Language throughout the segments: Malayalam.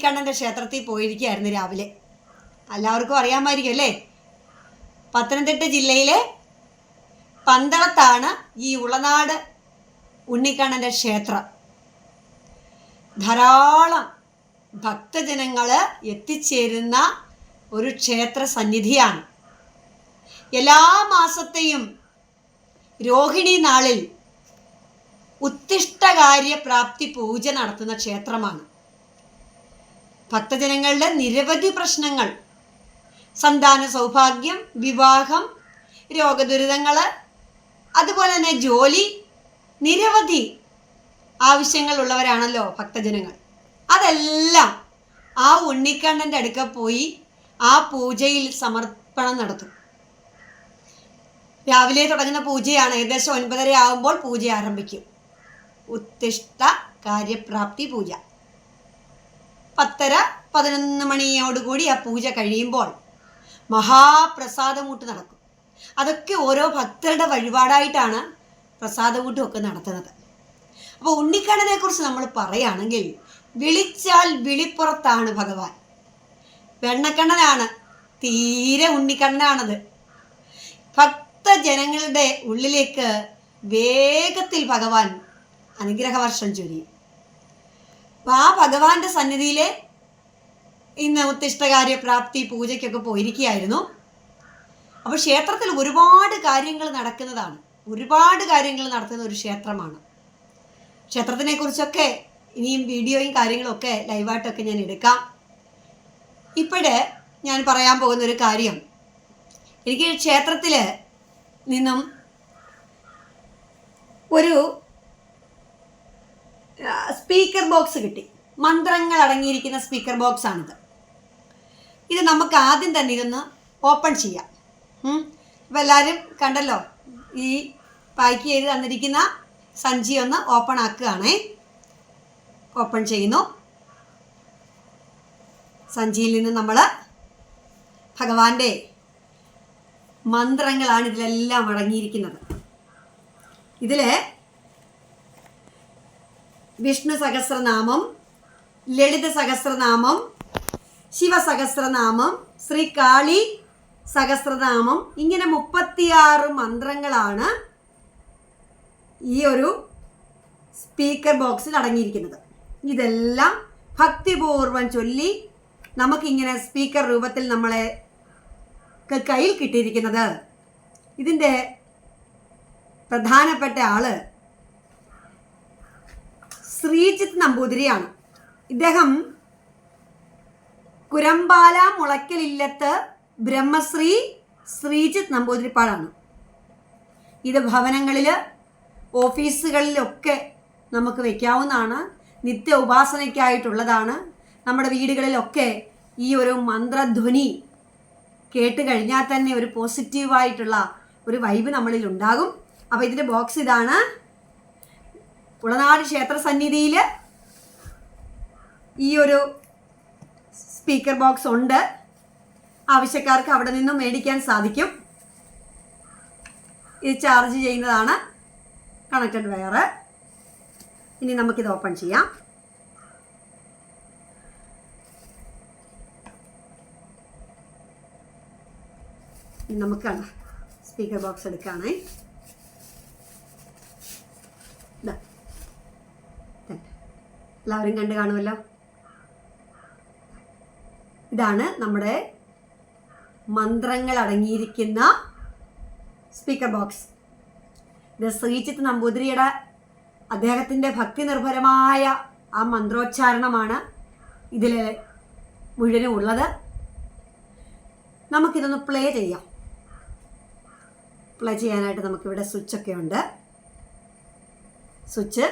ഉണ്ണിക്കണ്ണന്റെ ക്ഷേത്രത്തിൽ പോയിരിക്കുകയായിരുന്നു രാവിലെ. എല്ലാവർക്കും അറിയാമായിരിക്കും അല്ലേ? പത്തനംതിട്ട ജില്ലയിലെ പന്തളത്താണ് ഈ ഉളനാട് ഉണ്ണിക്കണ്ണന്റെ ക്ഷേത്രം. ധാരാളം ഭക്തജനങ്ങൾ എത്തിച്ചേരുന്ന ഒരു ക്ഷേത്ര സന്നിധിയാണ്. എല്ലാ മാസത്തെയും രോഹിണി നാളിൽ ഉത്തിഷ്ടകാര്യ പ്രാപ്തി പൂജ നടത്തുന്ന ക്ഷേത്രമാണ്. ഭക്തജനങ്ങളുടെ നിരവധി പ്രശ്നങ്ങൾ. സന്താന സൗഭാഗ്യം വിവാഹം രോഗദുരിതങ്ങൾ അതുപോലെ തന്നെ ജോലി നിരവധി ആവശ്യങ്ങളുള്ളവരാണല്ലോ ഭക്തജനങ്ങൾ. അതെല്ലാം ആ ഉണ്ണിക്കണ്ണന്റെ അടുക്ക പോയി ആ പൂജയിൽ സമർപ്പണം നടത്തും. രാവിലെ തുടങ്ങുന്ന പൂജയാണ്. ഏകദേശം ഒൻപതര ആകുമ്പോൾ പൂജ ആരംഭിക്കും. ഉത്തിഷ്ട കാര്യപ്രാപ്തി പൂജ. പത്തര പതിനൊന്ന് മണിയോടുകൂടി ആ പൂജ കഴിയുമ്പോൾ മഹാപ്രസാദമൂട്ട് നടക്കും. അതൊക്കെ ഓരോ ഭക്തരുടെ വഴിപാടായിട്ടാണ് പ്രസാദമൂട്ടും ഒക്കെ നടത്തുന്നത്. അപ്പോൾ ഉണ്ണിക്കണ്ണനെക്കുറിച്ച് നമ്മൾ പറയുകയാണെങ്കിൽ വിളിച്ചാൽ വിളിപ്പുറത്താണ് ഭഗവാൻ. വെണ്ണക്കണ്ണനാണ് തീരെ ഉണ്ണിക്കണ്ണനാണത്. ഭക്തജനങ്ങളുടെ ഉള്ളിലേക്ക് വേഗത്തിൽ ഭഗവാൻ അനുഗ്രഹവർഷം ചൊരിയും. അപ്പോൾ ആ ഭഗവാന്റെ സന്നിധിയിലെ ഇന്ന് ഉത്തിഷ്ടകാര്യ പ്രാപ്തി പൂജയ്ക്കൊക്കെ പോയിരിക്കുകയായിരുന്നു. അപ്പോൾ ക്ഷേത്രത്തിൽ ഒരുപാട് കാര്യങ്ങൾ നടക്കുന്നതാണ്. ഒരുപാട് കാര്യങ്ങൾ നടത്തുന്ന ഒരു ക്ഷേത്രമാണ്. ക്ഷേത്രത്തിനെ കുറിച്ചൊക്കെ ഇനിയും വീഡിയോയും കാര്യങ്ങളൊക്കെ ലൈവായിട്ടൊക്കെ ഞാൻ എടുക്കാം. ഇപ്പോഴ് ഞാൻ പറയാൻ പോകുന്ന ഒരു കാര്യം. എനിക്ക് ക്ഷേത്രത്തിൽ നിന്നും ഒരു സ്പീക്കർ ബോക്സ് കിട്ടി. മന്ത്രങ്ങൾ അടങ്ങിയിരിക്കുന്ന സ്പീക്കർ ബോക്സ് ആണിത്. ഇത് നമുക്ക് ആദ്യം തന്നെ ഇതൊന്ന് ഓപ്പൺ ചെയ്യാം. അപ്പോൾ എല്ലാവരും കണ്ടല്ലോ ഈ പാക്ക് ചെയ്ത് തന്നിരിക്കുന്ന സഞ്ചി ഒന്ന് ഓപ്പൺ ആക്കുകയാണേ. ഓപ്പൺ ചെയ്യുന്നു. സഞ്ചിയിൽ നിന്ന് നമ്മൾ ഭഗവാന്റെ മന്ത്രങ്ങളാണ് ഇതിലെല്ലാം അടങ്ങിയിരിക്കുന്നത്. ഇതിൽ വിഷ്ണു സഹസ്രനാമം ലളിത സഹസ്രനാമം ശിവസഹസ്രനാമം ശ്രീ കാളി സഹസ്രനാമം. ഇങ്ങനെ മുപ്പത്തിയാറ് മന്ത്രങ്ങളാണ് ഈ ഒരു സ്പീക്കർ ബോക്സിൽ അടങ്ങിയിരിക്കുന്നത്. ഇതെല്ലാം ഭക്തിപൂർവം ചൊല്ലി നമുക്കിങ്ങനെ സ്പീക്കർ രൂപത്തിൽ നമ്മളെ കയ്യിൽ കിട്ടിയിരിക്കുന്നത്. ഇതിന്റെ പ്രധാനപ്പെട്ട ആൾ ശ്രീജിത്ത് നമ്പൂതിരിയാണ്. ഇദ്ദേഹം കുരമ്പാല മുളയ്ക്കലില്ലത്ത് ബ്രഹ്മശ്രീ ശ്രീജിത്ത് നമ്പൂതിരിപ്പാടാണ്. ഇത് ഭവനങ്ങളിൽ ഓഫീസുകളിലൊക്കെ നമുക്ക് വയ്ക്കാവുന്നതാണ് നിത്യ ഉപാസനയ്ക്കായിട്ടുള്ളതാണ്. നമ്മുടെ വീടുകളിലൊക്കെ ഈ ഒരു മന്ത്രധ്വനി കേട്ട് കഴിഞ്ഞാൽ തന്നെ ഒരു പോസിറ്റീവായിട്ടുള്ള ഒരു വൈബ് നമ്മളിൽ ഉണ്ടാകും അപ്പോൾ ഇതിന്റെ ബോക്സ് ഇതാണ്. ഉളനാട് ക്ഷേത്ര സന്നിധിയിൽ ഈ ഒരു സ്പീക്കർ ബോക്സ് ഉണ്ട്. ആവശ്യക്കാർക്ക് അവിടെ നിന്നും മേടിക്കാൻ സാധിക്കും. ഇത് ചാർജ് ചെയ്യുന്നതാണ് കണക്റ്റഡ് വയർ. ഇനി നമുക്കിത് ഓപ്പൺ ചെയ്യാം. നമുക്ക് സ്പീക്കർ ബോക്സ് എടുക്കുകയാണേ എല്ലാവരും കണ്ട് കാണുമല്ലോ. ഇതാണ് നമ്മുടെ മന്ത്രങ്ങൾ അടങ്ങിയിരിക്കുന്ന സ്പീക്കർ ബോക്സ് ഇത് ശ്രീജിത്ത് നമ്പൂതിരിയുടെ അദ്ദേഹത്തിന്റെ ഭക്തി നിർഭരമായ ആ മന്ത്രോച്ചാരണമാണ് ഇതിൽ മുഴുവനും ഉള്ളത്. നമുക്കിതൊന്ന് പ്ലേ ചെയ്യാം. പ്ലേ ചെയ്യാനായിട്ട് നമുക്കിവിടെ സ്വിച്ചൊക്കെ ഉണ്ട്. സ്വിച്ച്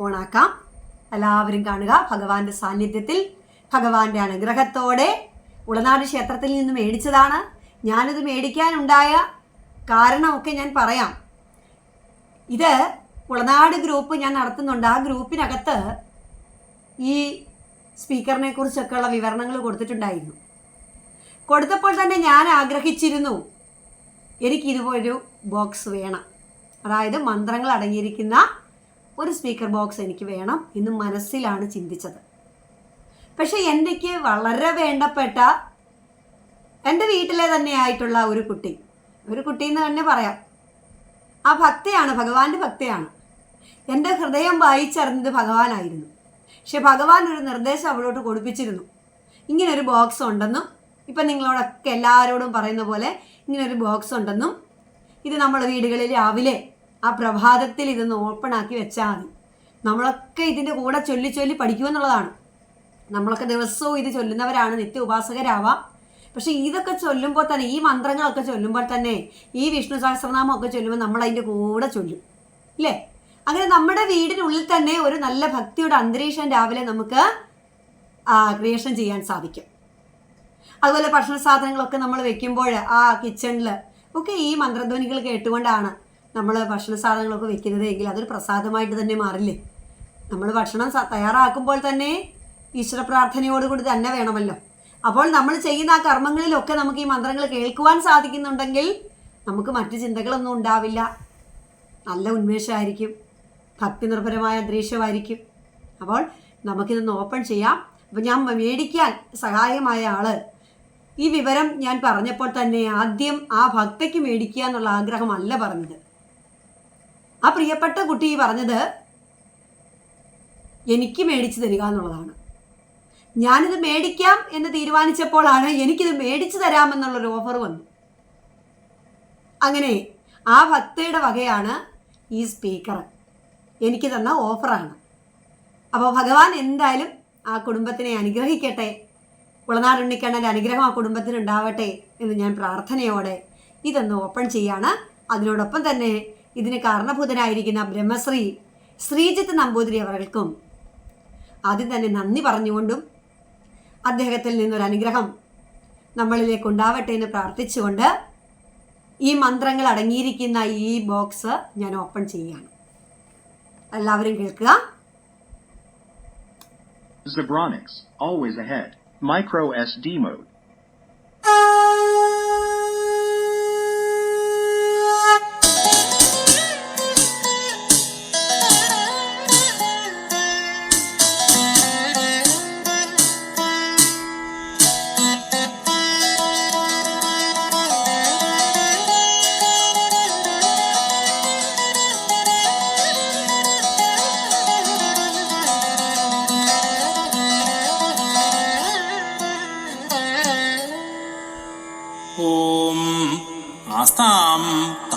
ഓണാക്കാം എല്ലാവരും കാണുക ഭഗവാന്റെ സാന്നിധ്യത്തിൽ. ഭഗവാന്റെ അനുഗ്രഹത്തോടെ ഉളനാട് ക്ഷേത്രത്തിൽ നിന്ന് മേടിച്ചതാണ്. ഞാനിത് മേടിക്കാനുണ്ടായ കാരണമൊക്കെ ഞാൻ പറയാം. ഇത് ഉളനാട് ഗ്രൂപ്പ് ഞാൻ നടത്തുന്നുണ്ട്. ആ ഗ്രൂപ്പിനകത്ത് ഈ സ്പീക്കറിനെ കുറിച്ചൊക്കെയുള്ള വിവരണങ്ങൾ കൊടുത്തിട്ടുണ്ടായിരുന്നു. കൊടുത്തപ്പോൾ തന്നെ ഞാൻ ആഗ്രഹിച്ചിരുന്നു എനിക്കിതുപോലൊരു ബോക്സ് വേണം. അതായത് മന്ത്രങ്ങൾ അടങ്ങിയിരിക്കുന്ന ഒരു സ്പീക്കർ ബോക്സ് എനിക്ക് വേണം എന്ന് മനസ്സിലാണ് ചിന്തിച്ചത്. പക്ഷെ എനിക്ക് വളരെ വേണ്ടപ്പെട്ട എന്റെ വീട്ടിലെ തന്നെ ആയിട്ടുള്ള ഒരു കുട്ടി ഒരു കുട്ടി എന്ന് തന്നെ പറയാം. ആ ഭക്തയാണ് ഭഗവാന്റെ ഭക്തയാണ്. എന്റെ ഹൃദയം വായിച്ചറിഞ്ഞത് ഭഗവാനായിരുന്നു. പക്ഷെ ഭഗവാൻ ഒരു നിർദ്ദേശം അവളോട്ട് കൊടുപ്പിച്ചിരുന്നു. ഇങ്ങനൊരു ബോക്സ് ഉണ്ടെന്നും ഇപ്പം നിങ്ങളോടൊക്കെ എല്ലാവരോടും പറയുന്ന പോലെ ഇങ്ങനൊരു ബോക്സ് ഉണ്ടെന്നും ഇത് നമ്മൾ വീടുകളിൽ രാവിലെ ആ പ്രഭാതത്തിൽ ഇതൊന്ന് ഓപ്പൺ ആക്കി വെച്ചാൽ മതി. നമ്മളൊക്കെ ഇതിന്റെ കൂടെ ചൊല്ലി ചൊല്ലി പഠിക്കുമെന്നുള്ളതാണ് നമ്മളൊക്കെ ദിവസവും ഇത് ചൊല്ലുന്നവരാണ് നിത്യ ഉപാസകരാവാം പക്ഷെ ഇതൊക്കെ ചൊല്ലുമ്പോൾ തന്നെ ഈ മന്ത്രങ്ങളൊക്കെ ചൊല്ലുമ്പോൾ തന്നെ ഈ വിഷ്ണു സഹസ്രനാമം ഒക്കെ ചൊല്ലുമ്പോൾ നമ്മൾ അതിന്റെ കൂടെ ചൊല്ലും. ഇല്ലേ? അങ്ങനെ നമ്മുടെ വീടിനുള്ളിൽ തന്നെ ഒരു നല്ല ഭക്തിയുടെ അന്തരീക്ഷം രാവിലെ നമുക്ക് ക്രിയേഷൻ ചെയ്യാൻ സാധിക്കും. അതുപോലെ ഭക്ഷണ സാധനങ്ങളൊക്കെ നമ്മൾ വെക്കുമ്പോൾ ആ കിച്ചണിൽ ഒക്കെ ഈ മന്ത്രധ്വനികൾ കേട്ടുകൊണ്ടാണ് നമ്മൾ ഭക്ഷണ സാധനങ്ങളൊക്കെ വെക്കുന്നത് എങ്കിൽ അതൊരു പ്രസാദമായിട്ട് തന്നെ മാറില്ലേ? നമ്മൾ ഭക്ഷണം തയ്യാറാക്കുമ്പോൾ തന്നെ ഈശ്വര പ്രാർത്ഥനയോടുകൂടി തന്നെ വേണമല്ലോ. അപ്പോൾ നമ്മൾ ചെയ്യുന്ന ആ കർമ്മങ്ങളിലൊക്കെ നമുക്ക് ഈ മന്ത്രങ്ങൾ കേൾക്കുവാൻ സാധിക്കുന്നുണ്ടെങ്കിൽ നമുക്ക് മറ്റു ചിന്തകളൊന്നും ഉണ്ടാവില്ല. നല്ല ഉന്മേഷമായിരിക്കും. ഭക്തി നിർഭരമായ അന്തരീക്ഷമായിരിക്കും. അപ്പോൾ നമുക്കിതൊന്ന് ഓപ്പൺ ചെയ്യാം. അപ്പോൾ ഞാൻ മേടിക്കാൻ സഹായമായ ആൾ. ഈ വിവരം ഞാൻ പറഞ്ഞപ്പോൾ തന്നെ ആദ്യം ആ ഭക്തയ്ക്ക് മേടിക്കുക എന്നുള്ള ആഗ്രഹമല്ല പറഞ്ഞത്. ആ പ്രിയപ്പെട്ട കുട്ടി പറഞ്ഞത് എനിക്ക് മേടിച്ചു തരിക എന്നുള്ളതാണ്. ഞാനിത് മേടിക്കാം എന്ന് തീരുമാനിച്ചപ്പോഴാണ് എനിക്കിത് മേടിച്ചു തരാമെന്നുള്ളൊരു ഓഫർ വന്നു. അങ്ങനെ ആ ഭക്തയുടെ വകയാണ് ഈ സ്പീക്കർ എനിക്ക് തന്ന ഓഫറാണ് അപ്പോൾ ഭഗവാൻ എന്തായാലും ആ കുടുംബത്തിനെ അനുഗ്രഹിക്കട്ടെ. ഉളനാടുണ്ണിക്കണ്ണന്റെ അനുഗ്രഹം ആ കുടുംബത്തിന് ഉണ്ടാവട്ടെ എന്ന് ഞാൻ പ്രാർത്ഥനയോടെ ഇതൊന്ന് ഓപ്പൺ ചെയ്യാണ്. അതിനോടൊപ്പം തന്നെ ഇതിന് കാരണഭൂതനായിരിക്കുന്ന ബ്രഹ്മശ്രീ ശ്രീജിത്ത് നമ്പൂതിരി അവർക്കും ആദ്യം തന്നെ നന്ദി പറഞ്ഞുകൊണ്ടും അദ്ദേഹത്തിൽ നിന്നൊരു അനുഗ്രഹം നമ്മളിലേക്ക് ഉണ്ടാവട്ടെ എന്ന് പ്രാർത്ഥിച്ചുകൊണ്ട് ഈ മന്ത്രങ്ങൾ അടങ്ങിയിരിക്കുന്ന ഈ ബോക്സ് ഞാൻ ഓപ്പൺ ചെയ്യുകയാണ് എല്ലാവരും കേൾക്കുക Zebronics, always ahead. Micro SD mode.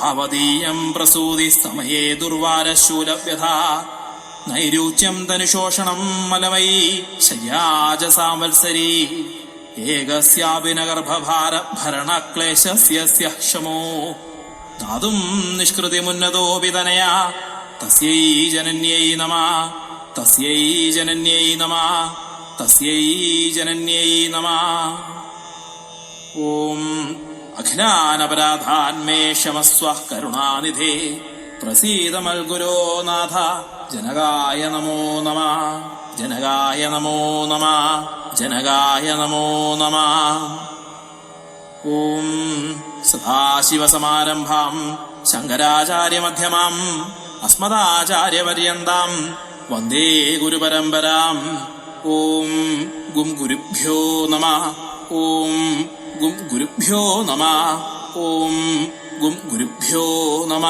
അവതീയം പ്രസൂതി സമയേ ദുർവാരശൂലവ്യഥ. നൈരൂച്യം തനുശോഷണം മലവൈ ശയ്യാജ സാംവത്സരി ഏകസ്യാഭിനഗർഭഭാര ഭരണക്ലേശസ്യ ശമോ ധാതും നിഷ്കൃതിമുന്നതോപിതനയ തസ്യൈ ജനന്യൈ നമ. തസ്യൈ ജനന്യൈ നമ. തസ്യൈ ജനന്യൈ നമ. ഓം അഖിലാനപരാധാന്മേ ശമസ്വ കരുണാനിധേ. പ്രസീതമൽ നാഥ. ജനകായ നമോ നമ. ജനകായ നമോ നമ. ജനകായ നമോ നമ. ഓം സദാശിവസമാരംഭാം. ശങ്കരാചാര്യമധ്യമാം. അസ്മദാചാര്യപര്യന്താം. വന്ദേ ഗുരുപരമ്പരാം. ഓം ഗും ഗുരുഭ്യോ നമ. ഓം கும் குருப்போ நம ஓம் கும் குருப்போ நம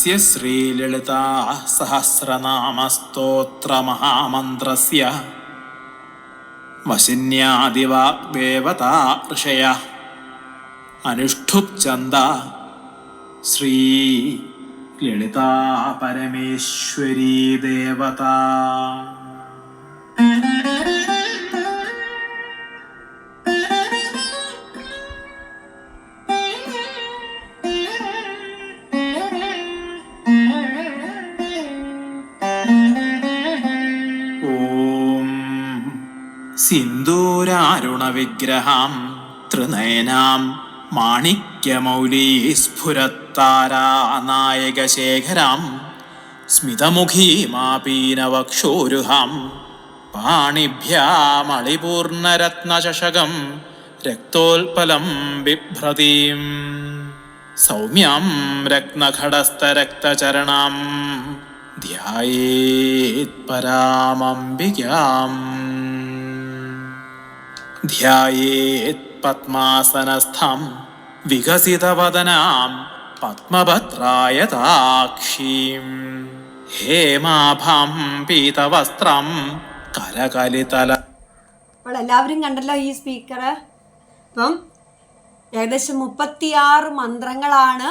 अस्य श्रीललिता सहस्रनामस्तोत्रमहामन्त्रस्य वशिन्यादिवाग्देवता ऋषय अनुष्ठुप्छन्द श्री ललिता परमेश्वरी देवता സിന്ദൂരാരുണവിഗ്രഹാം ത്രിനയനാം മാണിക്യമൗലീസ്ഫുരത്താരാനായകശേഖരാം സ്മിതമുഖീമാപീനവക്ഷോരുഹാം പാണിഭ്യാമളിപൂർണരത്നശകം രക്തോൽപലം ബിഭ്രതീം സൗമ്യം രക്തഘടസ്ഥരക്തചരണം ധ്യേത് പരാമംബികാം. ധ്യായേത് പത്മാസനസ്ഥം വികസിതവദനാം പത്മഭദ്രായതാക്ഷീം. ഹേമാഭം പീതവസ്ത്രം കരകലിതല അപ്പോൾ എല്ലാവരും കണ്ടല്ലോ ഈ സ്പീക്കർ അപ്പം ഏകദേശം മുപ്പത്തിയാറ് മന്ത്രങ്ങളാണ്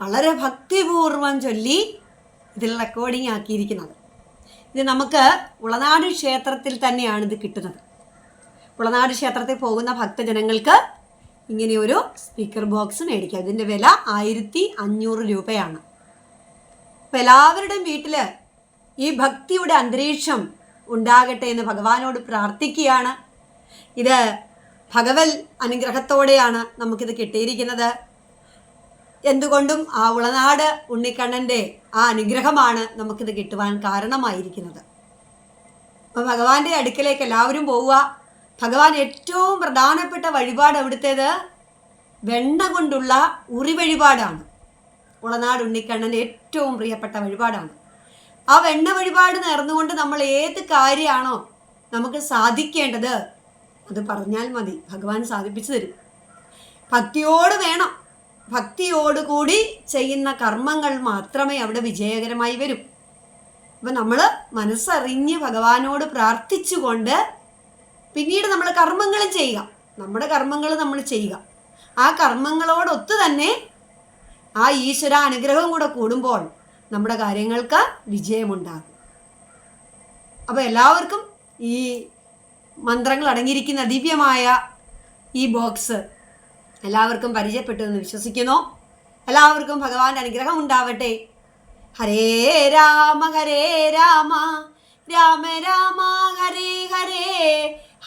വളരെ ഭക്തിപൂർവം ചൊല്ലി ഇതിൽ റെക്കോർഡിംഗ് ആക്കിയിരിക്കുന്നത്. ഇത് നമുക്ക് ഉളനാട് ക്ഷേത്രത്തിൽ തന്നെയാണ് ഇത് കിട്ടുന്നത്. ഉളനാട് ക്ഷേത്രത്തിൽ പോകുന്ന ഭക്തജനങ്ങൾക്ക് ഇങ്ങനെ ഒരു സ്പീക്കർ ബോക്സ് മേടിക്കാം. ഇതിന്റെ വില ആയിരത്തി അഞ്ഞൂറ് രൂപയാണ്. അപ്പം എല്ലാവരുടെയും വീട്ടിൽ ഈ ഭക്തിയുടെ അന്തരീക്ഷം ഉണ്ടാകട്ടെ എന്ന് ഭഗവാനോട് പ്രാർത്ഥിക്കുകയാണ്. ഇത് ഭഗവൽ അനുഗ്രഹത്തോടെയാണ് നമുക്കിത് കിട്ടിയിരിക്കുന്നത്. എന്തുകൊണ്ടും ആ ഉളനാട് ഉണ്ണിക്കണ്ണന്റെ ആ അനുഗ്രഹമാണ് നമുക്കിത് കിട്ടുവാൻ കാരണമായിരിക്കുന്നത്. അപ്പോൾ ഭഗവാന്റെ അടുക്കലേക്ക് എല്ലാവരും പോവുക. ഭഗവാൻ ഏറ്റവും പ്രധാനപ്പെട്ട വഴിപാട് അവിടുത്തേത് വെണ്ണ കൊണ്ടുള്ള ഉറി വഴിപാടാണ് ഉളനാട് ഉണ്ണിക്കണ്ണന്റെ ഏറ്റവും പ്രിയപ്പെട്ട വഴിപാടാണ്. ആ വെണ്ണ വഴിപാട് നേർന്നുകൊണ്ട് നമ്മൾ ഏത് കാര്യമാണോ നമുക്ക് സാധിക്കേണ്ടത് അത് പറഞ്ഞാൽ മതി. ഭഗവാൻ സാധിപ്പിച്ചു തരും. ഭക്തിയോട് വേണം. ഭക്തിയോടുകൂടി ചെയ്യുന്ന കർമ്മങ്ങൾ മാത്രമേ അവിടെ വിജയകരമായി വരും. അപ്പം നമ്മൾ മനസ്സറിഞ്ഞ് ഭഗവാനോട് പ്രാർത്ഥിച്ചുകൊണ്ട് പിന്നീട് നമ്മൾ കർമ്മങ്ങളും ചെയ്യുക. നമ്മുടെ കർമ്മങ്ങൾ നമ്മൾ ചെയ്യുക. ആ കർമ്മങ്ങളോടൊത്ത് തന്നെ ആ ഈശ്വര അനുഗ്രഹവും കൂടെ കൂടുമ്പോൾ നമ്മുടെ കാര്യങ്ങൾക്ക് വിജയമുണ്ടാകും. അപ്പോൾ എല്ലാവർക്കും ഈ മന്ത്രങ്ങൾ അടങ്ങിയിരിക്കുന്ന ദിവ്യമായ ഈ ബോക്സ് എല്ലാവർക്കും പരിചയപ്പെട്ടു എന്ന് വിശ്വസിക്കുന്നു. എല്ലാവർക്കും ഭഗവാന്റെ അനുഗ്രഹം ഉണ്ടാവട്ടെ. ഹരേ രാമ ഹരേ രാമ. രാമ രാമ ഹരേ ഹരേ.